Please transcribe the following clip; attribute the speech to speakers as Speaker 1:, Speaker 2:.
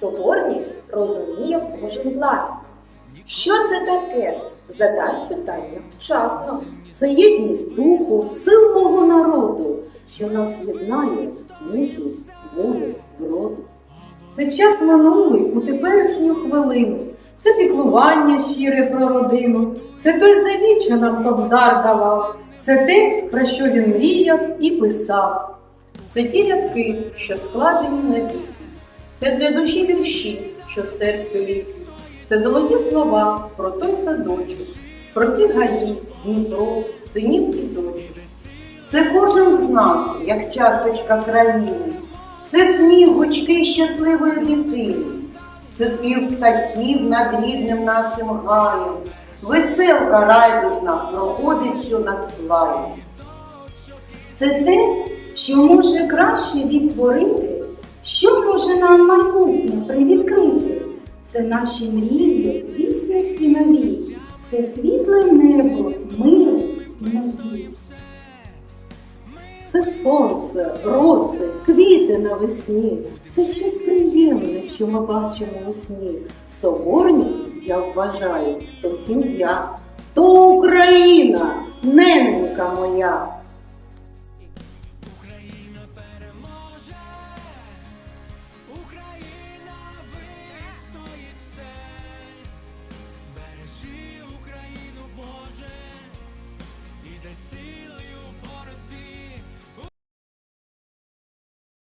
Speaker 1: Соборність розуміє кожен власне. Що це таке? Задасть питання вчасно.
Speaker 2: Це єдність духу, сил мого народу, що нас єднає мужність, волю, вроду. Це час минулий у теперішню хвилину. Це піклування щире про родину. Це той завіт, що нам кобзар давав. Це те, про що він мріяв і писав.
Speaker 3: Це ті рядки, що складені на віки. Це для душі вірші, що серцю ліки. Це золоті слова про той садочок, про ті гаї, Дніпро, синів і дочок.
Speaker 4: Це кожен з нас, як часточка країни. Це сміх гучки щасливої дитини. Це спів птахів над рідним нашим гаєм. Веселка райдужна проходить що над плаєм.
Speaker 1: Це те, що може краще відтворити, що може нам майбутнє привідкрити. Це наші мрії, дійсності нові, це світле небо, миру і надії.
Speaker 2: Це сонце, роси, квіти навесні. Це щось приємне, що ми бачимо у сні. Соборність, я вважаю, то сім'я, то Україна, нененька моя.